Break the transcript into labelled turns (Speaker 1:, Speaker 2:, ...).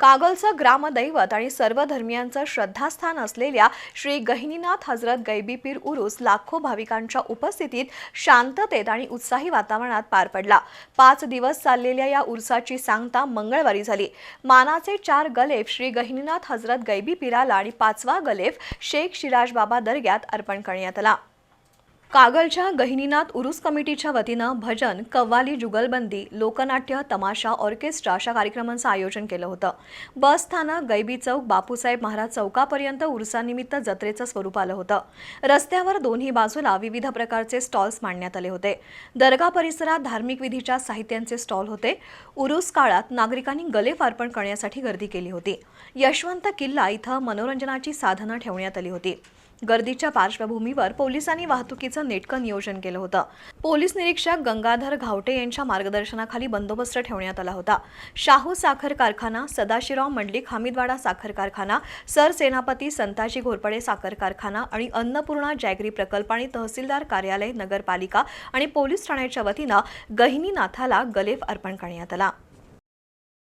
Speaker 1: कागलचं ग्रामदैवत आणि सर्व धर्मियांचं श्रद्धास्थान असलेल्या श्री गहिनीनाथ हजरत गैबी पीर उरूस लाखो भाविकांच्या उपस्थितीत शांततेत आणि उत्साही वातावरणात पार पडला. पाच दिवस चाललेल्या या उरसाची सांगता मंगळवारी झाली. मानाचे चार गलेफ श्री गहिनीनाथ हजरत गैबी पीराला आणि पाचवा गलेफ शेख शिराज बाबा दर्ग्यात अर्पण करण्यात आला. कागलच्या गहिनीनाथ उरुस कमिटीच्या वतीनं भजन कव्वाली जुगलबंदी लोकनाट्य तमाशा ऑर्केस्ट्रा अशा कार्यक्रमांचं आयोजन केलं होतं. बस स्थानक गैबी चौक बापूसाहेब महाराज चौकापर्यंत उरुसानिमित्त जत्रेचं स्वरूप आलं होतं. रस्त्यावर दोन्ही बाजूला विविध प्रकारचे स्टॉल्स मांडण्यात आले होते. दर्गा परिसरात धार्मिक विधीच्या साहित्यांचे स्टॉल होते. उरुस काळात नागरिकांनी गलेफ अर्पण करण्यासाठी गर्दी केली होती. यशवंत किल्ला इथं मनोरंजनाची साधनं ठेवण्यात आली होती. गर्दीच्या पार्श्वभूमीवर पोलिसांनी वाहतुकीचं नेटकं नियोजन केलं होतं. पोलीस निरीक्षक गंगाधर घावटे यांच्या मार्गदर्शनाखाली बंदोबस्त ठेवण्यात आला होता. शाहू साखर कारखाना सदाशिवराव मंडलिक हमीदवाडा साखर कारखाना सरसेनापती संताजी घोरपडे साखर कारखाना आणि अन्नपूर्णा जॅगरी प्रकल्प आणि तहसीलदार कार्यालय नगरपालिका आणि पोलीस ठाण्याच्या वतीनं गहिनीनाथाला गलेफ अर्पण करण्यात आला.